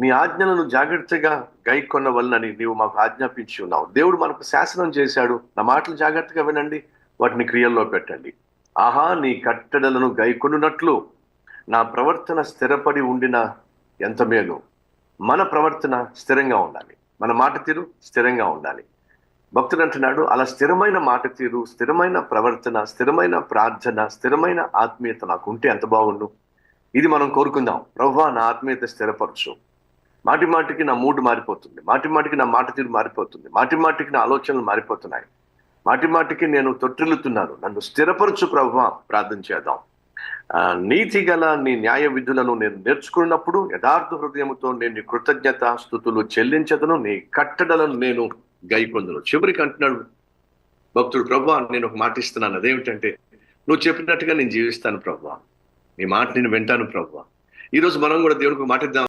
నీ ఆజ్ఞలను జాగ్రత్తగా గైకొన్న వలనని నీవు మాకు ఆజ్ఞాపించి ఉన్నావు. దేవుడు మనకు శాసనం చేశాడు. నా మాటలు జాగ్రత్తగా వినండి. వాటిని క్రియల్లో పెట్టండి. ఆహా నీ కట్టడలను గైకొనున్నట్లు నా ప్రవర్తన స్థిరపడి ఉండిన ఎంత మేలు. మన ప్రవర్తన స్థిరంగా ఉండాలి. మన మాట తీరు స్థిరంగా ఉండాలి. భక్తుడు అంటున్నాడు అలా స్థిరమైన మాట తీరు స్థిరమైన ప్రవర్తన స్థిరమైన ప్రార్థన స్థిరమైన ఆత్మీయత నాకు ఉంటే ఎంత బాగుండు? ఇది మనం కోరుకుందాం. ప్రభు నా ఆత్మీయత స్థిరపరచు. మాటి మాటికి నా మూడ్ మారిపోతుంది. మాటి మాటికి నా మాట తీరు మారిపోతుంది. మాటి మాటికి నా ఆలోచనలు మారిపోతున్నాయి. మాటి మాటికి నేను తొట్టిల్లుతున్నాను. నన్ను స్థిరపరచు ప్రభు ప్రార్థన చేద్దాం. నీతి గల నీ న్యాయ విధులను నేను నేర్చుకున్నప్పుడు యథార్థ హృదయంతో నేను నీ కృతజ్ఞత స్థుతులు చెల్లించదను. నీ కట్టడలను నేను గైకొందును. చివరికి అంటున్నాడు భక్తుడు ప్రభా నేను ఒక మాట ఇస్తున్నాను. అదేమిటంటే నువ్వు చెప్పినట్టుగా నేను జీవిస్తాను ప్రభు నీ మాట నేను వింటాను ప్రభు ఈరోజు మనం కూడా దేవునికి మాట ఇద్దాం.